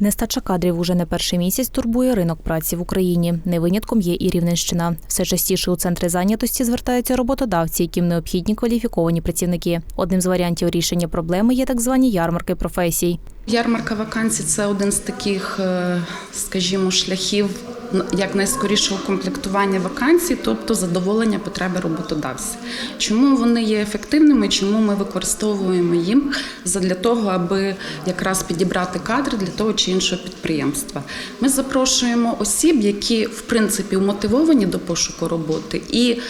Нестача кадрів уже не перший місяць турбує ринок праці в Україні. Не винятком є і Рівненщина. Все частіше у центри зайнятості звертаються роботодавці, яким необхідні кваліфіковані працівники. Одним з варіантів рішення проблеми є так звані ярмарки професій. Ярмарка вакансій це один з таких, е, скажімо, шляхів як найскорішого комплектування вакансій, тобто задоволення потреби роботодавця. Чому вони є ефективними? Чому ми використовуємо їм для того, аби якраз підібрати кадри для того чи іншого підприємства? Ми запрошуємо осіб, які в принципі мотивовані до пошуку роботи, і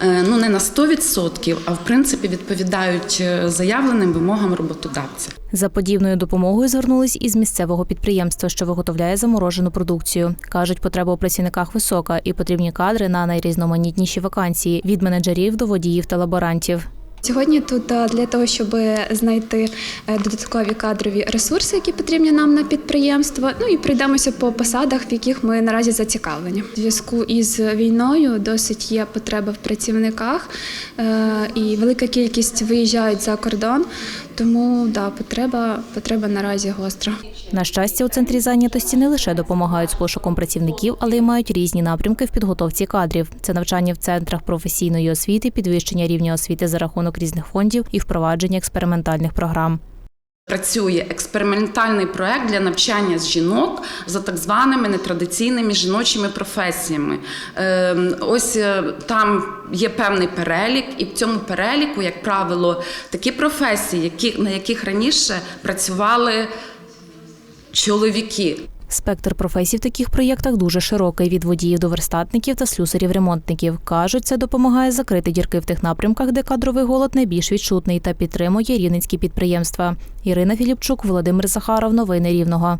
е, ну не на 100%, а в принципі відповідають е, заявленим вимогам роботодавця. За подібною допомогою звернулись із місцевого підприємства, що виготовляє заморожену продукцію. кажуть, потреба у працівниках висока і потрібні кадри на найрізноманітніші вакансії від менеджерів до водіїв та лаборантів. Сьогодні тут для того, щоб знайти е, додаткові кадрові ресурси, які потрібні нам на підприємство. Ну і пройдемося по посадах, в яких ми наразі зацікавлені. У зв'язку із війною досить є потреба в працівниках, е, і велика кількість виїжджають за кордон. Тому да, потреба, потреба наразі гостра. На щастя, у центрі зайнятості не лише допомагають з пошуком працівників, але й мають різні напрямки в підготовці кадрів. Це навчання в центрах професійної освіти, підвищення рівня освіти за рахунок різних фондів і впровадження експериментальних програм. Працює експериментальний проект для навчання жінок за так званими нетрадиційними жіночими професіями. Ем, Ось е, там є певний перелік, і в цьому переліку, як правило, такі професії, які, на яких раніше працювали чоловіки. Спектр професій в таких проєктах дуже широкий від водіїв до верстатників та слюсарів-ремонтників. кажуть, це допомагає закрити дірки в тих напрямках, де кадровий голод найбільш відчутний та підтримує рівненські підприємства. Ірина Філіпчук, Володимир Захаров. Новини Рівного.